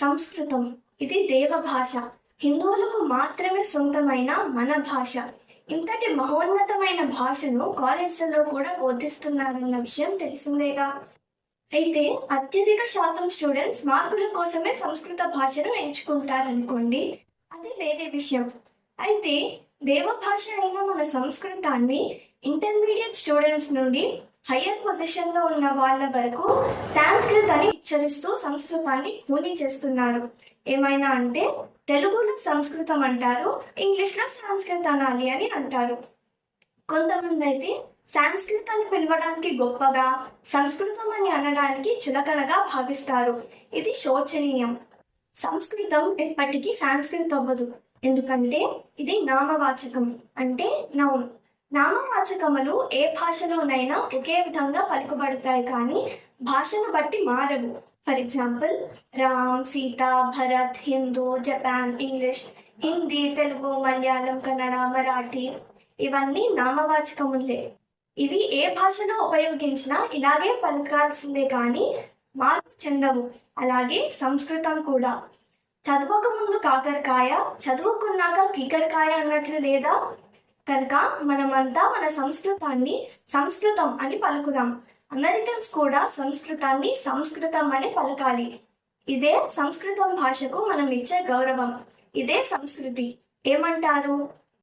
సంస్కృతం. ఇది దేవ భాష. హిందువులకు మాత్రమే సొంతమైన మన భాష. ఇంతటి మహోన్నతమైన భాషను కాలేజీలలో కూడా బోధిస్తున్నారన్న విషయం తెలిసిందేగా. అయితే అత్యధిక శాతం స్టూడెంట్స్ మార్కుల కోసమే సంస్కృత భాషను ఎంచుకుంటారనుకోండి అది వేరే విషయం. అయితే దేవ భాష అయిన మన సంస్కృతాన్ని ఇంటర్మీడియట్ స్టూడెంట్స్ నుండి హయ్యర్ పొజిషన్లో ఉన్న వాళ్ళ వరకు సాంస్క్రిత్ అని ఉచ్చరిస్తూ సంస్కృతాన్ని కూని చేస్తున్నారు. ఏమైనా అంటే తెలుగులో సంస్కృతం అంటారు ఇంగ్లీష్లో సంస్కృత అనాలి అని అంటారు. కొంతమంది అయితే సాంస్కృత్ అని పిలవడానికి గొప్పగా సంస్కృతం అని అనడానికి చులకనగా భావిస్తారు. ఇది శోచనీయం. సంస్కృతం ఎప్పటికీ సాంస్కృత్ అవ్వదు ఎందుకంటే ఇది నామవాచకం అంటే నౌన్. నామవాచకములు ఏ భాషలోనైనా ఒకే విధంగా పలుకుబడతాయి కానీ భాషను బట్టి మారవు. For example Ram Sita Bharat Hindu Japan English Hindi Telugu Malayalam Kannada Marathi ఇవన్నీ నామవాచకములే. ఇవి ఏ భాషలో ఉపయోగించినా ఇలాగే పలకాల్సిందే కానీ మార్పు చెందవు. అలాగే సంస్కృతం కూడా. చదువుకముందు కాకరకాయ చదువుకున్నాక కీకరకాయ అన్నట్లు లేదా కనుక మనమంతా మన సంస్కృతాన్ని సంస్కృతం అని పలుకుదాం. అమెరికన్స్ కూడా సంస్కృతాన్ని సంస్కృతం అని పలకాలి. ఇదే సంస్కృతం భాషకు మనం ఇచ్చే గౌరవం. ఇదే సంస్కృతి. ఏమంటారు?